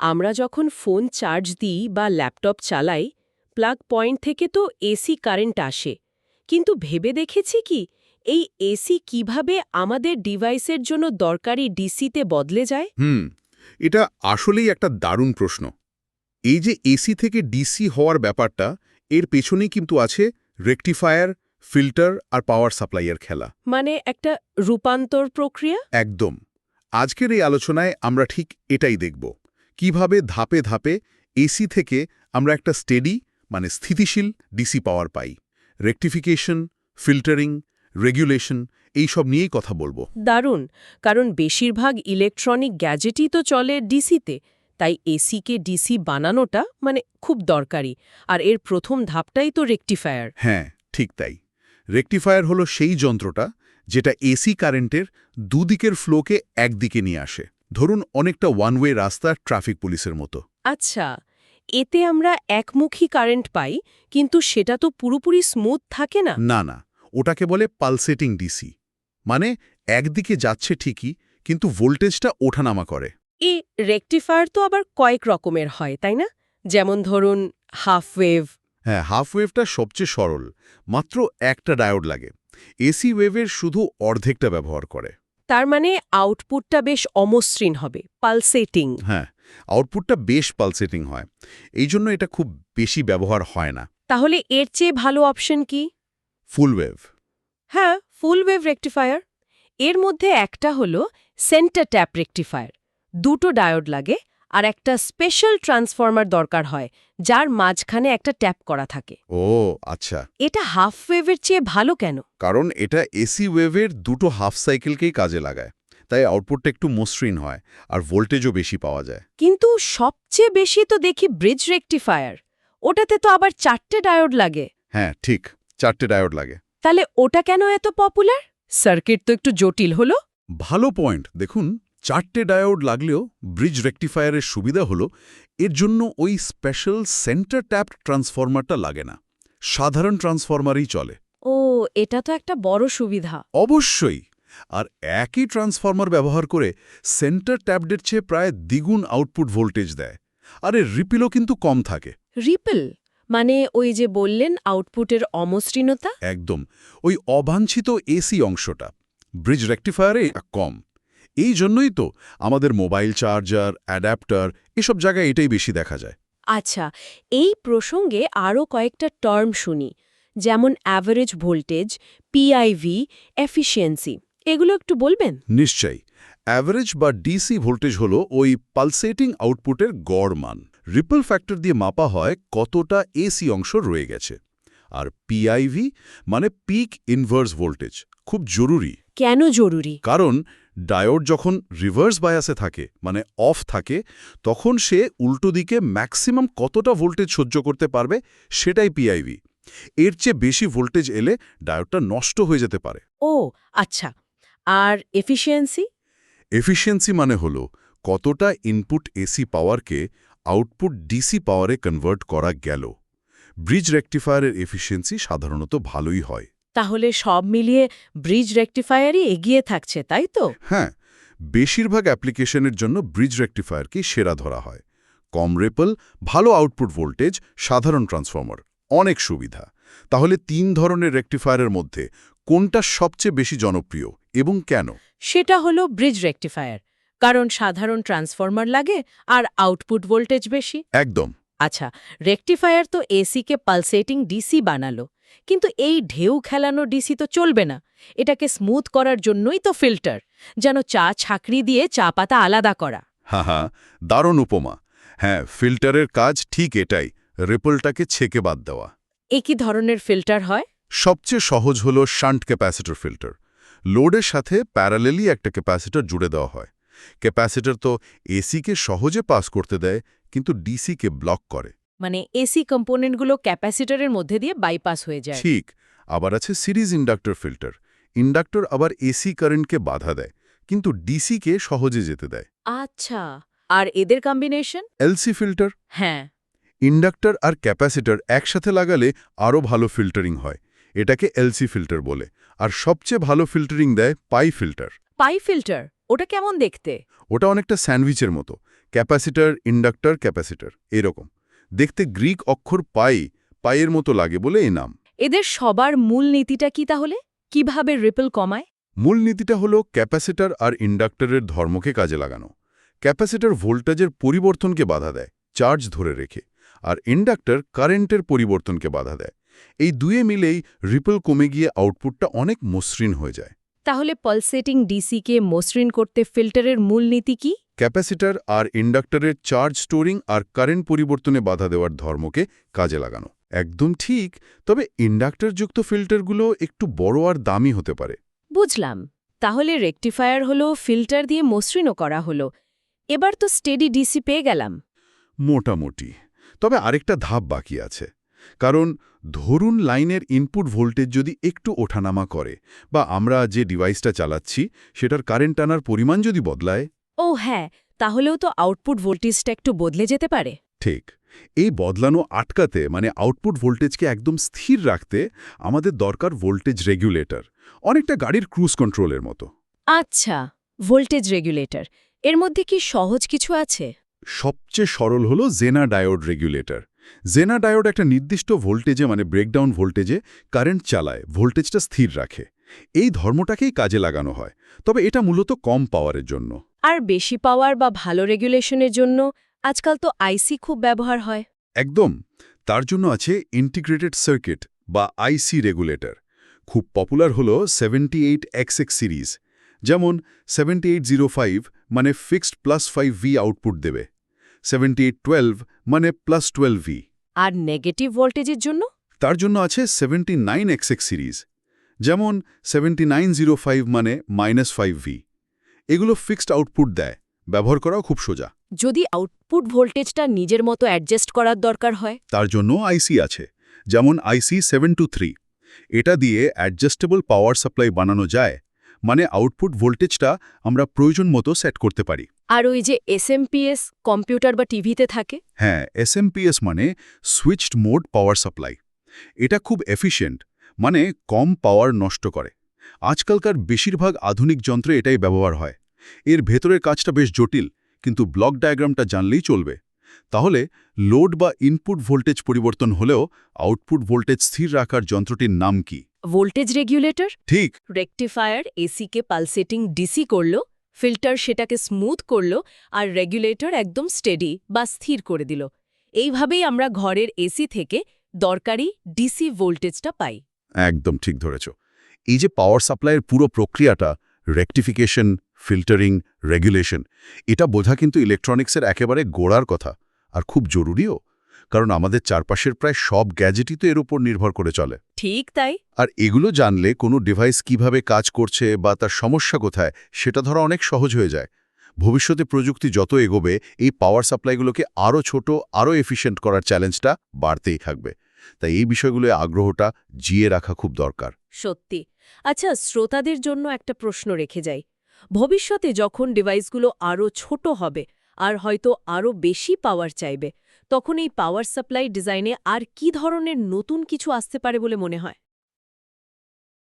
আমরা যখন phone charge দিই বা ল্যাপটপ চালাই প্লাগ পয়েন্ট থেকে তো এসি কারেন্ট আসে। কিন্তু ভেবে দেখেছি কি এই এসি কীভাবে আমাদের ডিভাইসের জন্য দরকারি ডিসিতে বদলে যায়? হুম এটা আসলেই একটা দারুণ প্রশ্ন। এই যে এসি থেকে ডিসি হওয়ার ব্যাপারটা এর পেছনেই কিন্তু আছে রেকটিফায়ার ফিল্টার আর পাওয়ার সাপ্লাইয়ের খেলা। মানে একটা রূপান্তর প্রক্রিয়া? একদম। আজকের এই আলোচনায় আমরা ঠিক এটাই দেখব। কীভাবে ধাপে ধাপে এসি থেকে আমরা একটা স্টেডি মানে স্থিতিশীল ডিসি পাওয়ার পাই। রেকটিফিকেশন ফিল্টারিং রেগুলেশন এই সব নিয়েই কথা বলব। দারুণ কারণ বেশিরভাগ ইলেকট্রনিক গ্যাজেটই তো চলে ডিসিতে তাই এসিকে ডিসি বানানোটা মানে খুব দরকারি আর এর প্রথম ধাপটাই তো রেকটিফায়ার হ্যাঁ ঠিক তাই। রেকটিফায়ার হলো সেই যন্ত্রটা যেটা এসি কারেন্টের দুদিকের ফ্লোকে একদিকে নিয়ে আসে। ধরুন অনেকটা ওয়ান ওয়ে রাস্তা ট্রাফিক পুলিশের মতো। আচ্ছা এতে আমরা একমুখী কারেন্ট পাই কিন্তু সেটা তো পুরোপুরি স্মুথ থাকে না? না না ওটাকে বলে পালসেটিং ডিসি মানে একদিকে যাচ্ছে ঠিকই কিন্তু ভোল্টেজটা ওঠানামা করে। এ রেকটিফায়ার তো আবার কয়েক রকমের হয় তাই না? যেমন ধরুন হাফ ওয়েভ হ্যাঁ হাফ ওয়েভটা সবচেয়ে সরল মাত্র একটা ডায়োড লাগে। এসি ওয়েভের শুধু অর্ধেকটা ব্যবহার করে। তার মানে আউটপুটটা বেশ অমসৃণ হবে পালসেটিং হ্যাঁ আউটপুটটা বেশ পালসেটিং হয়। এই জন্য এটা খুব বেশি ব্যবহার হয় না। তাহলে এর চেয়ে ভালো অপশন কি? ফুল ওয়েভ হ্যাঁ ফুল ওয়েভ রেকটিফায়ার এর মধ্যে একটা হলো সেন্টার ট্যাপ রেকটিফায়ার দুটো ডায়োড লাগে আর একটা স্পেশাল ট্রান্সফর্মার দরকার হয় যার মাঝখানে একটা ট্যাপ করা থাকে। ও আচ্ছা। এটা হাফ ওয়েভের চেয়ে ভালো কেন? কারণ এটা এসি ওয়েভের দুটো হাফ সাইকেলকেই কাজে লাগায় তাই আউটপুটটা একটু মসৃণ হয় আর ভোল্টেজও বেশি পাওয়া যায়। কিন্তু সবচেয়ে বেশি তো দেখি ব্রিজ রেকটিফায়ার ওটাতে তো আবার চারটে ডায়োড লাগে। হ্যাঁ ঠিক চারটে ডায়োড লাগে। তাহলে ওটা কেন এত পপুলার সার্কিট তো একটু জটিল হলো। ভালো পয়েন্ট দেখুন। চারটে ডায়োড লাগলেও ব্রিজ রেকটিফায়ারের সুবিধা হলো এর জন্য ওই স্পেশাল সেন্টার ট্যাপ ট্রান্সফরমারটা লাগে না। সাধারণ ট্রান্সফরমারই চলে। ও এটা তো একটা বড় সুবিধা। অবশ্যই। আর একই ট্রান্সফরমার ব্যবহার করে সেন্টার ট্যাবডের চেয়ে প্রায় দ্বিগুণ আউটপুট ভোল্টেজ দেয়। আর এর রিপিলও কিন্তু কম থাকে। রিপল? মানে ওই যে বললেন আউটপুটের অমসৃণতা? একদম। ওই অবাঞ্ছিত এসি অংশটা। ব্রিজ রেকটিফায়ারে কম। এই জন্যই তো আমাদের মোবাইল চার্জার অ্যাডাপ্টার এসব জায়গায় এটাই বেশি দেখা যায়। আচ্ছা এই প্রসঙ্গে আরও কয়েকটা টার্ম শুনি যেমন অ্যাভারেজ ভোল্টেজ পিআইভি এফিসিয়েন্সি এগুলো একটু বলবেন? নিশ্চয়ই। অ্যাভারেজ বা ডিসি ভোল্টেজ হল ওই পালসেটিং আউটপুটের গড় মান। রিপল ফ্যাক্টর দিয়ে মাপা হয় কতটা এসি অংশ রয়ে গেছে। আর পিআইভি মানে পিক ইনভার্স ভোল্টেজ। খুব জরুরি। কেন জরুরি? কারণ ডায়োড যখন রিভার্স বায়াসে থাকে মানে অফ থাকে তখন সে উল্টো দিকে ম্যাক্সিমাম কতটা ভোল্টেজ সহ্য করতে পারবে সেটাই পিআইভি এর চেয়ে বেশি ভোল্টেজ এলে ডায়োডটা নষ্ট হয়ে যেতে পারে। ও আচ্ছা। আর এফিসিয়েন্সি এফিসিয়েন্সি মানে হল কতটা ইনপুট এসি পাওয়ারকে আউটপুট ডিসি পাওয়ারে কনভার্ট করা গেল। ব্রিজ রেকটিফায়ারের এফিসিয়েন্সি সাধারণত ভালোই হয়। তাহলে সব মিলিয়ে ব্রিজ রেকটিফায়ারই এগিয়ে থাকছে তাই তো? হ্যাঁ বেশিরভাগ অ্যাপ্লিকেশনের জন্য ব্রিজ রেকটিফায়ারকেই সেরা ধরা হয়। কম রেপল ভালো আউটপুট ভোল্টেজ সাধারণ ট্রান্সফর্মার অনেক সুবিধা। তাহলে তিন ধরনের রেকটিফায়ারের মধ্যে কোনটা সবচেয়ে বেশি জনপ্রিয় এবং কেন? সেটা হলো ব্রিজ রেকটিফায়ার কারণ সাধারণ ট্রান্সফর্মার লাগে আর আউটপুট ভোল্টেজ বেশি। একদম। আচ্ছা রেকটিফায়ার তো এসিকে পালসেটিং ডিসি বানালো। কিন্তু এই ঢেউ খেলানো ডিসি তো চলবে না। এটাকে স্মুথ করার জন্যই তো ফিল্টার যেন চা ছাকরি দিয়ে চা পাতা আলাদা করা। হা হা দারুণ উপমা। হ্যাঁ ফিল্টারের কাজ ঠিক এটাই রিপলটাকে ছেকে বাদ দেওয়া। একই ধরনের ফিল্টার হয়? সবচেয়ে সহজ হল শান্ট ক্যাপাসিটর ফিল্টার। লোডের সাথে প্যারালেলি একটা ক্যাপাসিটর জুড়ে দেওয়া হয়। ক্যাপাসিটর তো এসিকে সহজে পাস করতে দেয় কিন্তু ডিসিকে ব্লক করে। মানে এসি কম্পোনেন্টগুলো ক্যাপাসিটরের মধ্যে দিয়ে বাইপাস হয়ে যায়। ঠিক আবার আছে সিরিজ ইন্ডাক্টর ফিল্টার। ইন্ডাক্টর আবার এসি কারেন্টকে বাধা দেয় কিন্তু ডিসিকে সহজে যেতে দেয়। আচ্ছা আর এদের কম্বিনেশন এলসি ফিল্টার? হ্যাঁ। ইন্ডাক্টর আর ক্যাপাসিটর একসাথে লাগালে আরও ভালো ফিল্টারিং হয় এটাকে এলসি ফিল্টার বলে আর সবচেয়ে ভালো ফিল্টারিং দেয় পাই ফিল্টার। পাই ফিল্টার? ওটা কেমন দেখতে? ওটা অনেকটা স্যান্ডউইচের মতো ক্যাপাসিটার ইন্ডাক্টর ক্যাপাসিটার এরকম। দেখতে গ্রিক অক্ষর পাই পায়ের মতো লাগে বলে এই নাম। এদের সবার মূল নীতিটা কি তাহলে? কীভাবে রিপল কমায়? মূল নীতিটা হলো ক্যাপাসিটার আর ইন্ডাক্টরের ধর্মকে কাজে লাগানো। ক্যাপাসিটার ভোল্টেজের পরিবর্তনকে বাধা দেয় চার্জ ধরে রেখে আর ইন্ডাক্টর কারেন্টের পরিবর্তনকে বাধা দেয়। এই দুয়ে মিলেই রিপল কমে গিয়ে আউটপুটটা অনেক মসৃণ হয়ে যায়। তাহলে পলসেটিং ডিসিকে মসৃণ করতে ফিল্টারের মূল নীতি কি? ক্যাপাসিটার আর ইন্ডাক্টরের চার্জ স্টোরিং আর কারেন্ট পরিবর্তনে বাধা দেওয়ার ধর্মকে কাজে লাগানো। একদম ঠিক তবে ইন্ডাক্টরযুক্ত ফিল্টারগুলো একটু বড় আর দামি হতে পারে। বুঝলাম। তাহলে রেকটিফায়ার হলো ফিল্টার দিয়ে মসৃণও করা হলো। এবার তো স্টেডি ডিসি পেয়ে গেলাম। মোটামুটি। তবে আরেকটা ধাপ বাকি আছে। কারণ ধরুন লাইনের ইনপুট ভোল্টেজ যদি একটু ওঠানামা করে বা আমরা যে ডিভাইসটা চালাচ্ছি সেটার কারেন্ট টানার পরিমাণ যদি বদলায়। ও হ্যাঁ তাহলেও তো আউটপুট ভোল্টেজটা একটু বদলে যেতে পারে। ঠিক। এই বদলানো আটকাতে মানে আউটপুট ভোল্টেজকে একদম স্থির রাখতে আমাদের দরকার ভোল্টেজ রেগুলেটর অনেকটা গাড়ির ক্রুজ কন্ট্রোলের মতো। আচ্ছা ভোল্টেজ রেগুলেটর এর মধ্যে কি সহজ কিছু আছে? সবচেয়ে সরল হলো জেনা ডায়োড রেগুলেটর। জেনা ডায়োড একটা নির্দিষ্ট ভোল্টেজে মানে ব্রেকডাউন ভোল্টেজে কারেন্ট চালায় ভোল্টেজটা স্থির রাখে। এই ধর্মটাকেই কাজে লাগানো হয় তবে এটা মূলত কম পাওয়ারের জন্য। আর বেশি পাওয়ার বা ভালো রেগুলেশনের জন্য আজকাল তো আইসি খুব ব্যবহার হয়। একদম। তার জন্য আছে ইন্টিগ্রেটেড সার্কিট বা আইসি রেগুলেটর খুব পপুলার হল সেভেন্টি এইট সিরিজ যেমন সেভেন্টি এইট জিরো ফাইভ মানে fixed plus five V output দেবে। সেভেন্টি এইট টুয়েলভ মানে প্লাস টুয়েলভ ভি আর নেগেটিভ ভোল্টেজের জন্য? তার জন্য আছে সেভেন্টি নাইন সিরিজ যেমন সেভেন্টি নাইন জিরো ফাইভ মানে মাইনাস ফাইভ ভি এগুলো ফিক্সড আউটপুট দেয়। ব্যবহার করাও খুব সোজা। যদি আউটপুট ভোল্টেজটা নিজের মতো অ্যাডজাস্ট করার দরকার হয়? তার জন্য আইসি আছে যেমন আইসি সেভেন টু থ্রি এটা দিয়ে অ্যাডজাস্টেবল পাওয়ার সাপ্লাই বানানো যায় মানে আউটপুট ভোল্টেজটা আমরা প্রয়োজন মতো সেট করতে পারি। আর ওই যে এসএমপিএস কম্পিউটার বা টিভিতে থাকে? হ্যাঁ এসএমপিএস মানে সুইচড মোড পাওয়ার সাপ্লাই এটা খুব এফিশিয়েন্ট মানে কম পাওয়ার নষ্ট করে। আজকালকার বেশিরভাগ আধুনিক যন্ত্রে এটাই ব্যবহার হয়। এর ভেতরের কাজটা বেশ জটিল কিন্তু ব্লক ডায়াগ্রামটা জানলেই চলবে। তাহলে লোড বা ইনপুট ভোল্টেজ পরিবর্তন হলেও আউটপুট ভোল্টেজ স্থির রাখার যন্ত্রটির নাম কি? Voltage regulator? ঠিক। রেকটিফায়ার এসিকে পালসেটিং ডিসি করল ফিল্টার সেটাকে স্মুথ করল আর রেগুলেটর একদম স্টেডি বা স্থির করে দিল। এইভাবেই আমরা ঘরের এসি থেকে দরকারি ডিসি ভোল্টেজটা পাই। একদম ঠিক ধরেছ। এই যে পাওয়ার সাপ্লাইয়ের পুরো প্রক্রিয়াটা রেকটিফিকেশন ফিল্টারিং রেগুলেশন এটা বোঝা কিন্তু ইলেকট্রনিক্সের একেবারে গোড়ার কথা আর খুব জরুরিও কারণ আমাদের চারপাশের প্রায় সব গ্যাজেটই তো এর উপর নির্ভর করে চলে। ঠিক তাই। আর এগুলো জানলে কোনো ডিভাইস কীভাবে কাজ করছে বা তার সমস্যা কোথায় সেটা ধরা অনেক সহজ হয়ে যায়। ভবিষ্যতে প্রযুক্তি যত এগোবে এই পাওয়ার সাপ্লাইগুলোকে আরও ছোট আরও এফিশিয়েন্ট করার চ্যালেঞ্জটা বাড়তেই থাকবে। তাই এই বিষয়গুলোয় আগ্রহটা জিয়ে রাখা খুব দরকার। সত্যি। আচ্ছা শ্রোতাদের জন্য একটা প্রশ্ন রেখে যাই। ভবিষ্যতে যখন ডিভাইসগুলো আরও ছোট হবে আর হয়তো আরও বেশি পাওয়ার চাইবে, তখন এই পাওয়ার সাপ্লাই ডিজাইনে আর কি ধরনের নতুন কিছু আসতে পারে বলে মনে হয়?